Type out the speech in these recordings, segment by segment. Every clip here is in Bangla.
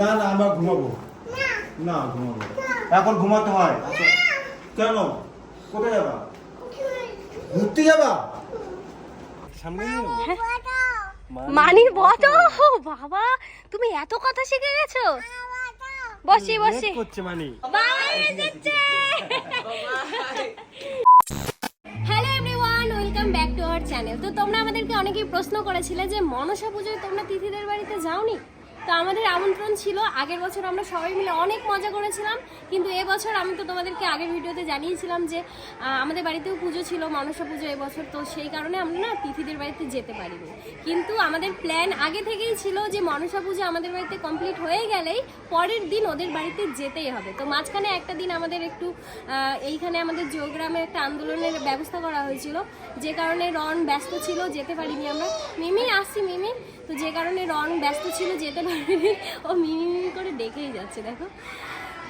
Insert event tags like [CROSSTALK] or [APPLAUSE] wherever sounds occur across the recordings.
না না আমরা ঘুমাবো। না। ঘুমাবো এখন ঘুমাতে হয়। আচ্ছা, কেন? কোথায় যাবা? ঘুরতে যাবা? সামনে? মানি বটো। বাবা তুমি এত কথা শিখে গেছো। বসি বসি। করছে মানি। বাবা এসেছে। Hello everyone welcome back to our channel তো তোমরা আমাদেরকে অনেকেই প্রশ্ন করেছিলে যে মনসা পুজোয় তোমরা তিথিদের বাড়িতে যাওনি? তো আমাদের আমন্ত্রণ ছিল, আগের বছর আমরা সবাই মিলে অনেক মজা করেছিলাম, কিন্তু এবছর আমি তো তোমাদেরকে আগের ভিডিওতে জানিয়েছিলাম যে আমাদের বাড়িতেও পুজো ছিল, মনসা পুজো এবছর তো সেই কারণে আমরা না তিথিদের বাড়িতে যেতে পারিনি। কিন্তু আমাদের প্ল্যান আগে থেকেই ছিল যে, মনসা পুজো আমাদের বাড়িতে কমপ্লিট হয়ে গেলেই পরের দিন ওদের বাড়িতে যেতেই হবে। তো মাঝখানে একটা দিন আমাদের একটু এইখানে আমাদের যোগগ্রামে একটা আন্দোলনের ব্যবস্থা করা হয়েছিল, যে কারণে রন ব্যস্ত ছিল, যেতে পারিনি আমরা। মিমি, আসছি মিমি। তো যে কারণে রন ব্যস্ত ছিল, যেতে পারিনি ও মিমি করে ডেকেই যাচ্ছে দেখো।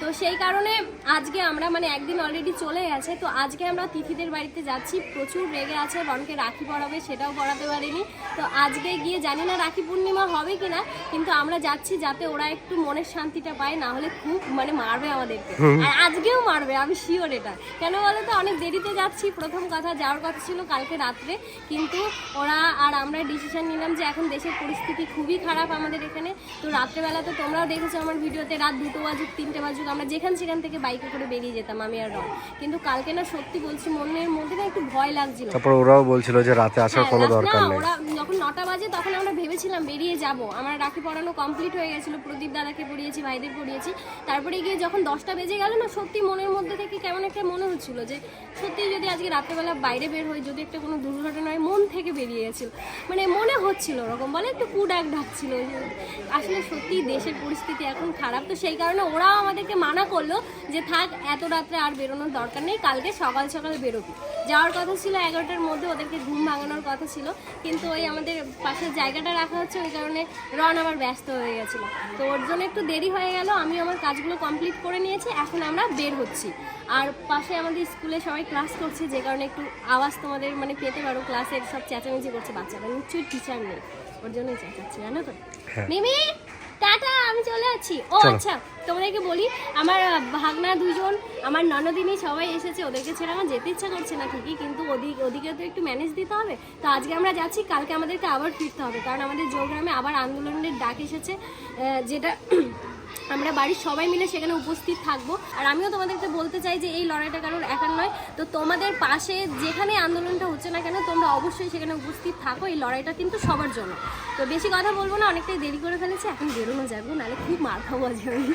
তো সেই কারণে আজকে আমরা মানে একদিন অলরেডি চলে গেছে তো আজকে আমরা তিথিদের বাড়িতে যাচ্ছি। প্রচুর রেগে আছে রনকে রাখি পড়াবে সেটাও পড়াতে পারিনি। তো আজকে গিয়ে জানি না রাখি পূর্ণিমা হবে কিনা কিন্তু আমরা যাচ্ছি যাতে ওরা একটু মনের শান্তিটা পায় না হলে খুব মানে মারবে আমাদেরকে। আর আজকেও মারবে আমি শিওর এটা। কেন বলো তো অনেক দেরিতে যাচ্ছি প্রথম কথা যাওয়ার কথা ছিল কালকে রাত্রে কিন্তু ওরা আর আমরা ডিসিশন নিলাম যে এখন দেশের পরিস্থিতি খুবই খারাপ আমাদের এখানে। তো রাত্রেবেলা তো তোমরাও দেখেছ আমার ভিডিওতে রাত দুটো বাজুক তিনটে বাজুক আমরা যেখান সেখান থেকে বাইকে করে বেরিয়ে যেতাম আমি আর রন কিন্তু কালকে না সত্যি বলছি মনের মধ্যে না একটু ভয় লাগছিল। তারপর ওরাও বলছিল যে রাতে আসার হ্যাঁ, কোনো দরকার না, নেই। ওরা যখন নটা বাজে তখন আমরা ভেবেছিলাম বেরিয়ে যাব। আমার রাখি পড়ানো কমপ্লিট হয়ে গেছিল প্রদীপ দাদাকে পড়িয়েছি ভাইদের পড়িয়েছি। তারপরে গিয়ে যখন দশটা বেজে গেল না সত্যি মনের মধ্যে থেকে কেমন একটা মনে হচ্ছিল যে সত্যি যদি আজকে রাত্রেবেলা বাইরে বের হই যদি একটা কোনো দুর্ঘটনা হয় মন থেকে বেরিয়ে গেছিল। মানে মনে হচ্ছিল ওরকম বলে একটু কু ডাক ডাকছিল আসলে সত্যি দেশের পরিস্থিতি এখন খারাপ তো সেই কারণে ওরাও আমাদেরকে মানা করল যে থাক এত রাত্রে আর বেরোনোর দরকার নেই কালকে সকাল সকাল বেরোবি। যাওয়ার কথা ছিল এগারোটার মধ্যে ওদেরকে ঘুম ভাঙানোর কথা ছিল কিন্তু ওই আমাদের পাশের জায়গাটা রাখা হচ্ছে ওই কারণে রন আবার ব্যস্ত হয়ে গেছিল। তো ওর জন্য একটু দেরি হয়ে গেল আমি আমার কাজগুলো কমপ্লিট করে নিয়েছি এখন আমরা বের হচ্ছি। আর পাশে আমাদের স্কুলে সবাই ক্লাস করছে যে কারণে একটু আওয়াজ তোমাদের মানে পেতে পারো ক্লাসের সব চেঁচামেচি করছে বাচ্চারা নিশ্চয়ই টিচার নেই ওর জন্যই চেঁচাচ্ছে জানো তো? হ্যাঁ। মিমি! টাটা আমি চলে যাচ্ছি ও। আচ্ছা তোমাদেরকে বলি আমার ভাগনা দুজন আমার ননদিনী সবাই এসেছে ওদেরকে ছেড়ে আমার যেতে ইচ্ছা করছে না ঠিকই কিন্তু ওদিক ওদিকে তো একটু ম্যানেজ দিতে হবে তো আজকে আমরা যাচ্ছি কালকে আমাদেরকে আবার ফিরতে হবে কারণ আমাদের জোগ্রামে আবার আন্দোলনের ডাক এসেছে যেটা আমরা বাড়ির সবাই মিলে সেখানে উপস্থিত থাকব। আর আমিও তোমাদেরকে বলতে চাই যে এই লড়াইটা কারোর একার নয়। তো তোমাদের পাশে যেখানে আন্দোলনটা হচ্ছে না কেন, তোমরা অবশ্যই সেখানে উপস্থিত থাকো। এই লড়াইটা কিন্তু সবার জন্য। তো বেশি কথা বলব না, অনেকটাই দেরি করে ফেলেছি, এখন বেরোনো যাব, নাহলে খুব আজকে আমি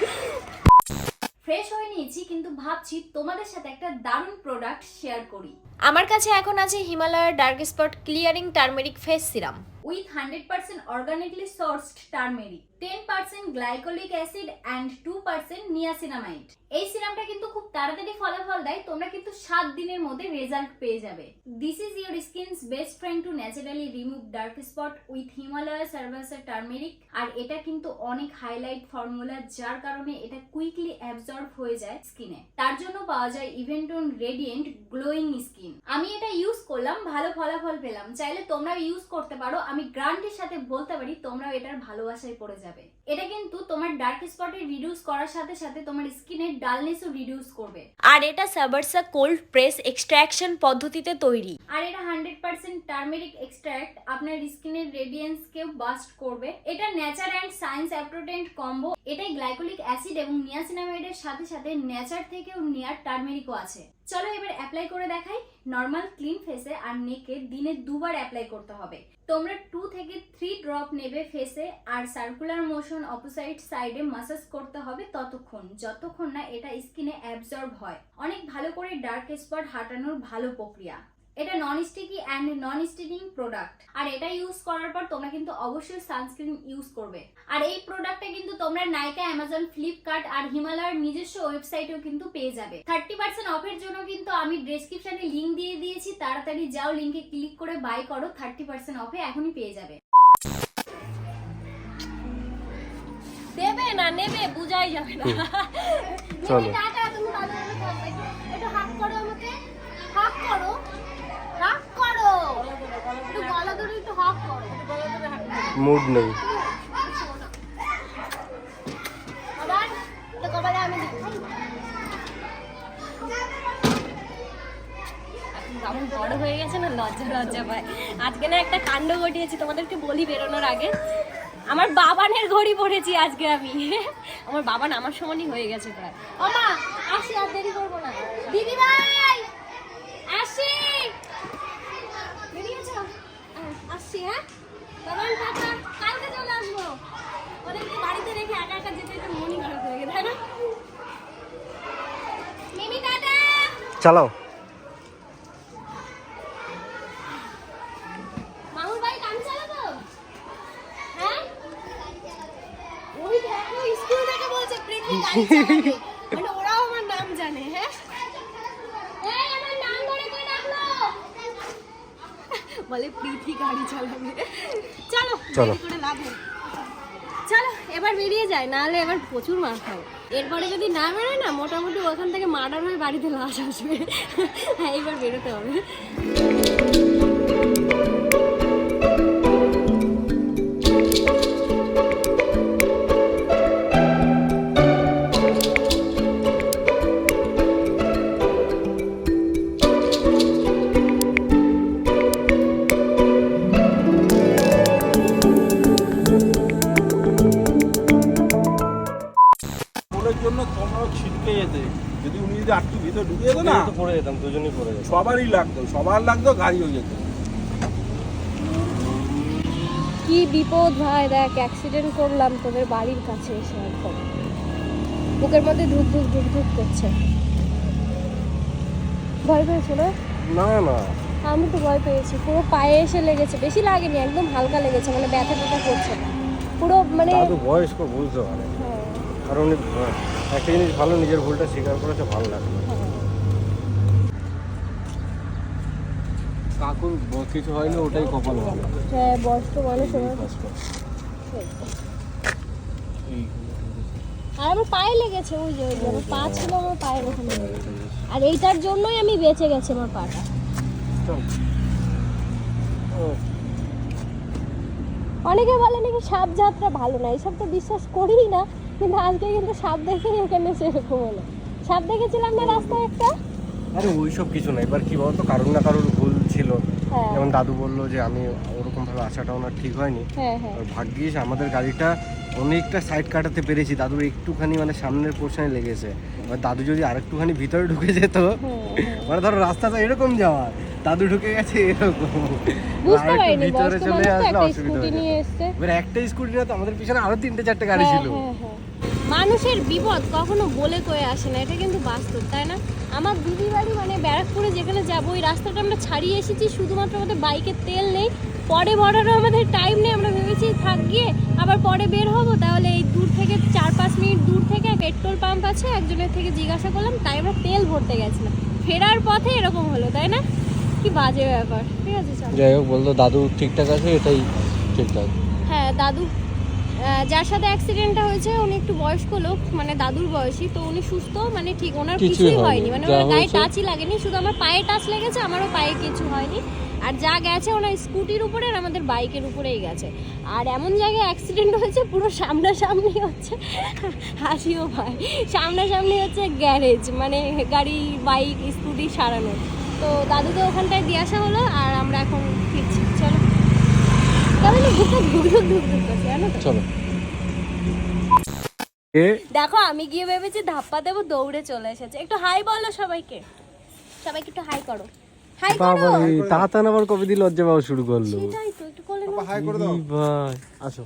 ফ্রেশ হয়ে নিয়েছি, কিন্তু ভাবছি তোমাদের সাথে একটা দারুণ প্রোডাক্ট শেয়ার করি। আমার কাছে এখন আছে হিমালয়ার dark spot clearing turmeric face serum with hundred percent organically sourced turmeric ten percent glycolic acid and two percent niacinamide এই সিরামটা কিন্তু খুব তাড়াতাড়ি ফলাফল দেয়, তোমরা কিন্তু সাত দিনের মধ্যে রেজাল্ট পেয়ে যাবে। This is your skin's best friend to naturally remove dark spot with Himalaya সার্ভাসার turmeric আর এটা কিন্তু অনেক হাইলাইট ফর্মুলা যার কারণে এটা কুইকলি অ্যাবজর্ব হয়ে যায় স্কিনে তার জন্য পাওয়া যায় ইভেন্টন রেডিয়েন্ট গ্লোয়িং স্কিন আমি এটা ইউজ করলাম ভালো ফলাফল পেলাম। চাইলে তোমরা ইউজ করতে পারো। আমি গ্রান্টের সাথে বলতে পারি তোমরাও এটার ভালোবাসায় পড়ে যাবে। এটা কিন্তু তোমার ডার্ক স্পটে রিডিউস করার সাথে সাথে তোমার স্কিনের ডালনেসও রিডিউস করবে। আর এটা সাবারসা কোল্ড প্রেস এক্সট্রাকশন পদ্ধতিতে তৈরি। আর এটা হান্ড্রেড পার্সেন্ট টার্মেরিক এক্সট্রাক্ট আপনার স্কিনের রেডিয়েন্স কেও বাস্ট করবে। এটা নেচার অ্যান্ড সায়েন্স অ্যাপ্রোটেন্ট কম্বো এটাই গ্লাইকোলিক অ্যাসিড এবং নিয়াসিনামাইডের সাথে সাথে নেচার থেকেও নেয়ার টার্মেরিকও আছে। চলো এবার অ্যাপ্লাই করে দেখাই নর্মাল ক্লিন ফেসে আর নেকে দিনে দুবার অ্যাপ্লাই করতে হবে। তোমরা টু থেকে থ্রি ড্রপ নেবে ফেসে আর সার্কুলার মোশন অপোসাইড সাইডে মাসাজ করতে হবে ততক্ষণ, যতক্ষণ না এটা স্কিনে অ্যাবজর্ব হয়। অনেক ভালো করে ডার্ক স্পট হাঁটানোর ভালো প্রক্রিয়া। এটা non sticky and non sticking product আর এটা ইউজ করার পর তোমরা কিন্তু অবশ্যই সানস্ক্রিন ইউজ করবে। আর এই প্রোডাক্টটা কিন্তু তোমরা নাইকা অ্যামাজন ফ্লিপকার্ট আর হিমালয়ের নিজস্ব ওয়েবসাইটেও কিন্তু পেয়ে যাবে। থার্টি পার্সেন্ট অফের জন্য কিন্তু আমি ডেসক্রিপশনে লিঙ্ক দিয়ে দিয়েছি তাড়াতাড়ি যাও লিঙ্কে ক্লিক করে বাই করো থার্টি পার্সেন্ট অফে এখনই পেয়ে যাবে। দেবে না নেবে বুঝাই যাবে না। চলো। টাটা, তুমি ভালো। একটু হাত করো আমাকে। হাত করো হাত করো একটু গলা ধরে একটু হাত করো মুড নেই। কেমন বড় হয়ে গেছে না? লজ্জা লজ্জা পায়। আজকে না একটা কাণ্ড ঘটিয়েছি তোমাদেরকে বলি বেরোনোর আগে। আমার বাবানের ঘড়ি পড়েছি আজকে আমি। আমার বাবান আমার সমানই হয়ে গেছে প্রায়। ওমা আসি আর দেরি করব না। দিদি ভাই আসি বেরিয়েছো আহ, আসছি হ্যাঁ বাবান টাটা কালকে চলে আসব ওদেরকে বাড়িতে রেখে একা একা যেতে যেতে মনই খারাপ হয়ে গেছে তাই না মিমি টাটা চালাও মাহুর ভাই কাম চালাবো হ্যাঁ ওই দেখো স্কুল থেকে বলছে পৃথ্বী গাড়ি চালাবে [LAUGHS] মানে ওরাও আমার নাম জানে হ্যাঁ? বলে পৃথ্বী গাড়ি চালাবে। চলো চলো। করে লাভ চলো এবার বেরিয়ে যায় নাহলে এবার প্রচুর মার খাও এরপরে যদি না বেরোয় না, মোটামুটি ওখান থেকে মার্ডার হয়ে বাড়িতে লাশ আসবে। হ্যাঁ এবার বেরোতে হবে। ভিতরে ঢুকে যেত না? তো পড়ে যেতাম দুজনেই পড়ে যেতাম। সবারই লাগতো সবার লাগতো গাড়িও যেত। কি বিপদ ভাই দেখ অ্যাক্সিডেন্ট করলাম তোদের বাড়ির কাছে এসে একদম বুকের মধ্যে ধুক ধুক ধুক ধুক করছে। ভয় পেয়েছ না? না না। আমি তো ভয় পেয়েছি পুরো পায়ে এসে লেগেছে বেশি লাগেনি একদম হালকা লেগেছে মানে ব্যথা ট্যাথা করছে না। পুরো মানে দাদু বয়স্ক বুঝতে পারে হ্যাঁ, আর হ্যাঁ, একটা জিনিস ভালো নিজের ভুলটা স্বীকার করেছে ভালো লাগল। কাকুর কিছু ওটাই কপাল ভালো হ্যাঁ বয়স্ক মানুষ আর আমার পায়ে লেগেছে ওই যে ওই যে আমার পা ছিল আমার পায়ের ওখানে। আর এইটার জন্যই আমি বেঁচে গেছি আমার পাটা। অনেকে বলে নাকি সাপ যাত্রা ভালো না এইসব তো বিশ্বাস করিই না কিন্তু আজকে কিন্তু সাপ দেখেই এখানে সেরকম হলো। সাপ দেখেছিলাম না রাস্তায় একটা? আরে ওইসব কিছু না এবার কি বলতো কারোর না কারোর ভুল যেমন দাদু বলল যে আমি ওরকম ভাবে আসাটা ওনার ঠিক হয়নি। হ্যাঁ হ্যাঁ। ভাগ্যিস আমাদের গাড়িটা অনেকটা সাইড কাটাতে পেরেছি। দাদুর একটুখানি মানে সামনের পোর্শনে লেগেছে। এবার দাদু যদি আরেকটুখানি ভিতরে ঢুকে যেত হ্যাঁ, মানে ধরো রাস্তাটা এরকম যাওয়া দাদু ঢুকে গেছে এরকম। ভিতরে চলে আসলে অসুবিধা হয়ে এবার একটা স্কুটি না তো আমাদের পিছনে আরও তিনটে চারটে গাড়ি হ্যাঁ, ছিল। হ্যাঁ, হ্যাঁ। মানুষের বিপদ কখনো বলে কয়ে আসে না এটা কিন্তু বাস্তব তাই না? আমার দিদি বাড়ি মানে ব্যারাকপুরে যেখানে যাব ওই রাস্তাটা আমরা ছাড়িয়ে এসেছি শুধুমাত্র আমাদের বাইকের তেল নেই। পরে ভরারও আমাদের টাইম নেই আমরা ভেবেছি থাক গিয়ে আবার পরে বের হব। তাহলে এই দূর থেকে চার পাঁচ মিনিট দূর থেকে পেট্রোল পাম্প আছে একজনের থেকে জিজ্ঞাসা করলাম তাই আমরা তেল ভরতে গেছিলাম। ফেরার পথে এরকম হলো তাই না? কি বাজে ব্যাপার ঠিক আছে যাই হোক বলতো দাদু ঠিকঠাক আছে এটাই ঠিকঠাক। হ্যাঁ দাদু যার সাথে অ্যাক্সিডেন্টটা হয়েছে উনি একটু বয়স্ক লোক মানে দাদুর বয়সী তো উনি সুস্থ মানে ঠিক ওনার কিছুই হয়নি। মানে ওনার গায়ে টাচই লাগেনি শুধু আমার পায়ে টাচ লেগেছে আমারও পায়ে কিছু হয়নি। আর যা গেছে ওনার স্কুটির উপরে আর আমাদের বাইকের উপরেই গেছে। আর এমন জায়গায় অ্যাক্সিডেন্ট হয়েছে পুরো সামনাসামনি হচ্ছে হাসিও ভাই সামনাসামনি হচ্ছে গ্যারেজ মানে গাড়ি বাইক স্কুটি সারানো তো দাদুকে ওখানটায় দিয়ে আসা হলো আর আমরা এখন ফিরছি। চলো। দেখো আমি গিয়ে ভেবেছি ধাপ্পা দেবো দৌড়ে চলে এসেছে। একটু হাই বলো সবাইকে। সবাইকে একটু হাই করো। হাই করো। বাবা তাতান আবার কবে দিয়ে লজ্জা পাওয়া শুরু করল? সেটাই তো একটু কোলে নাও। হাই করে দাও। ভাই। আসো।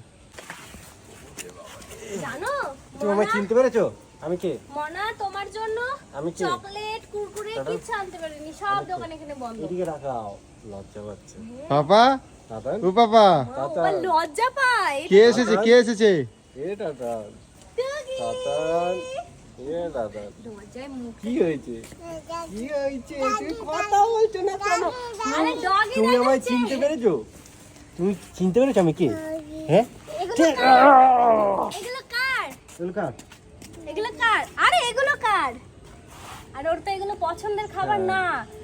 জানো তুমি আমায় চিনতে পেরেছ? আমি কে? মনা তোমার জন্য আমি কে? চকলেট কুরকুরে কিচ্ছু আনতে পারিনি। সব দোকান এখানে বন্ধ। এদিকে রাখাও লজ্জা পাচ্ছে। পাপা তাতান ও ও লজ্জা পায়। কে এসেছে? কে এসেছে? এ। এ কি হয়েছে? কি হয়েছে? তুমি কথা বলছো না কেন? আরে ডগি তুমি আমায় চিনতে পেরেছ? তুমি চিনতে পেরেছ আমি কে? হ্যাঁ? এগুলো কার? এগুলো কার? এগুলো কার? আরে এগুলো কার? আর ওর তো এগুলো পছন্দের খাবার না। চলো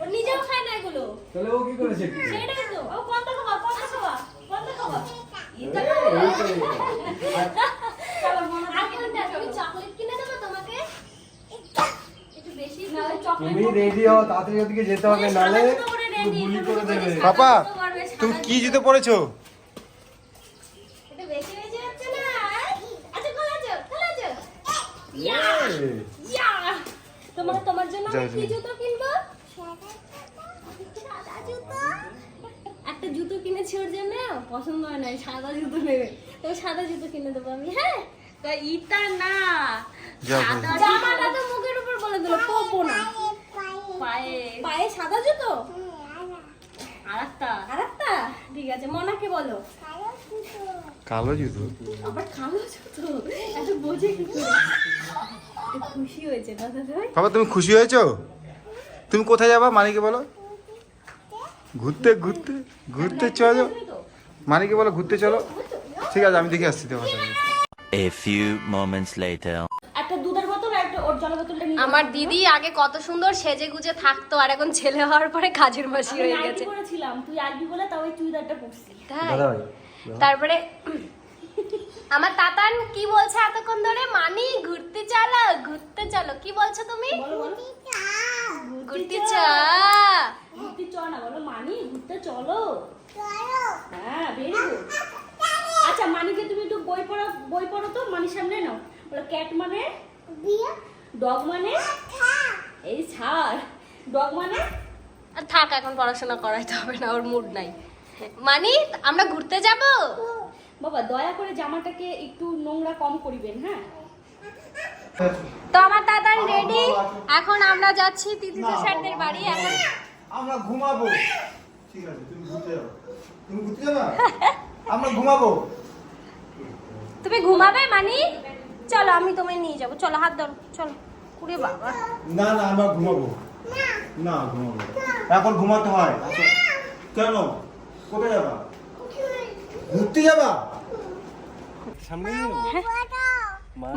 তাহলে ও কি করে শিখবে সেটাই তো। ও কোনটা খাবা কোনটা খাবা কোনটা খাবা এটা এই, খাবা আর কোনটা তুমি চকলেট কিনে দেবো তোমাকে? একটু বেশি নাহলে চকলেট তুমি রেডি হও তাড়াতাড়ি ওদিকে যেতে হবে নালে গুলি করে দেবে। পাপা তুমি কি জুতো পরেছো? এটা বেশি বেশি হচ্ছে না আচ্ছা খোলাছো খোলাছো। ইয়া ইয়া তোমার তোমার জন্য আমি কি জুতো কিনবো সাদা জুতো একটা জুতো কিনেছি ওর জন্য? পছন্দ হয় না সাদা জুতো নেবে। তো সাদা জুতো কিনে দেবো আমি হ্যাঁ? তা ইটা না। সাদা জামাটা তো মুখের উপর বলে দিল পরবো না। পায়ে পায়ে। সাদা জুতো? আরেকটা? আর একটা ঠিক আছে মনাকে বলো। কালো জুতো। আবার কালো জুতো? এত বোঝে কি খুশি হয়েছে না দাদা ভাই। বাবা তুমি খুশি হয়েছো? তুমি কোথায় যাবা মানিকে বলো? ঘুরতে ঘুরতে ঘুরতে চলো। মানে কি বলো ঘুরতে চলো। ঠিক আছে আমি দেখে আসছি তোমার সঙ্গে। A few moments later. একটা দুধের বোতল আর একটা ওর জলের বোতলটা নিয়ে আমার দিদি আগে কত সুন্দর সেজে গুজে থাকতো আর এখন ছেলে হওয়ার পরে কাজের মাসি হয়ে গেছে গেছে। করেছিলাম তুই আগে বলে তাও ওই চুড়িদারটা পরছিস। তাই। তারপরে আমার তাতান কি বলছে এতক্ষণ ধরে? মানি ঘুরতে চলো ঘুরতে চলো। কি বলছো তুমি? ঘুরতে চা ঘুরতে চ না বলো। মানি ঘুরতে চলো। হ্যাঁ ভেরি গুড আচ্ছা মানিকে তুমি একটু বই পড়ো বই পড়ো তো মানির সামনে নাও। বলো ক্যাট মানে? ডগ মানে? এই ছাড়। ডগ মানে? আর থাক এখন পড়াশোনা করাইতে হবে না ওর মুড নাই। মানি আমরা ঘুরতে যাব? বাবা দয়া করে জামাটাকে একটু নোংরা কম করিবেন হ্যাঁ? তো আমার তাতান রেডি এখন আমরা যাচ্ছি তিথিতে স্যারদের বাড়ি এখন আমরা ঘুমাবো। ঠিক আছে তুমি ঘুরতে যাও। তুমি ঘুরতে যাবা? আমরা ঘুমাবো। তুমি ঘুমাবে মানি? চলো আমি তোমায় নিয়ে যাব। চলো হাত ধরো। চলো। কুড়ে বাবা। না না আমরা ঘুমাবো। না ঘুমাবো এখন ঘুমাতে হয়। কেন? কোথায় যাবা? ঘুরতে যাবা? সামনে নিয়ে যাব?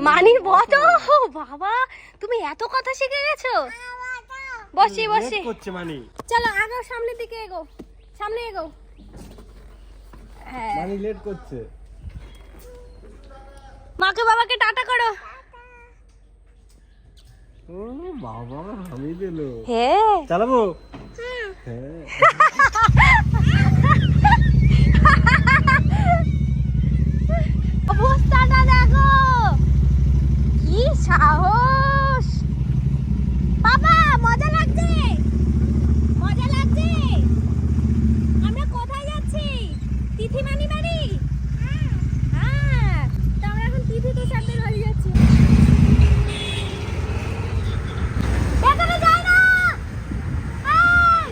মানি বটো। বাবা তুমি এত কথা শিখে গেছো? বসি বসি। করছে মানি। চলো আগে সামনের দিকে এগো। সামনে এগো। হ্যাঁ। মানি লেট করছে। মাকে বাবাকে টাটা করো। ও বাবা আমি দিল। হ্যাঁ। চালাবো? হ্যাঁ। [LAUGHS] অবস্থাটা দেখো। কি সাহস বাবা মজা লাগছে মজা লাগছে আমরা কোথায় যাচ্ছি তিথিমানি বাড়ি হ্যাঁ তো আমরা এখন তিথিতে স্যারদের বাড়ি যাচ্ছি ভেতরে যাই না এই!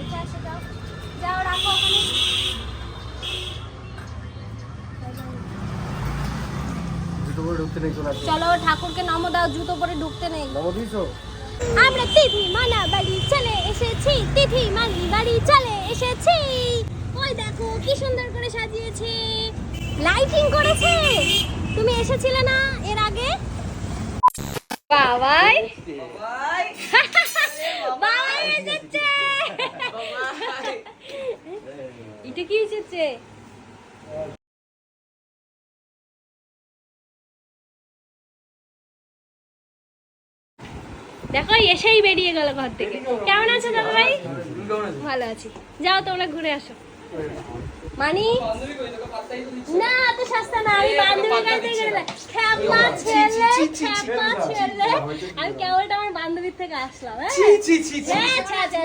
এটা এসে যাও যাও রাখো ওখানে করে ঢুকতে নেই চলে চলো ঠাকুরকে নম দাও জুতো পরে ঢুকতে নেই। নবো দিয়েছ? আমরা তিথি মানা বাড়ি চলে এসেছি তিথি মানি বাড়ি চলে এসেছি। ওই দেখো কি সুন্দর করে সাজিয়েছে। লাইটিং করেছে। তুমি এসেছিলে না এর আগে? বাবাই। বাবাই। [LAUGHS] এসেছে। এটা কি এসেছে? দেখো এসেই বেরিয়ে গেল ঘর থেকে কেমন আছো দাদা ভাই ভালো আছি যাও তোমরা ঘুরে আসো মানি না এত সস্তা না আমি বান্ধবীর কাছে থেকে গেলে খ্যাপা ছেলে খ্যাপা ছেলে আমি কেবলটা আমার বান্ধবীর থেকে আসলাম হ্যাঁ আচ্ছা আচ্ছা আচ্ছা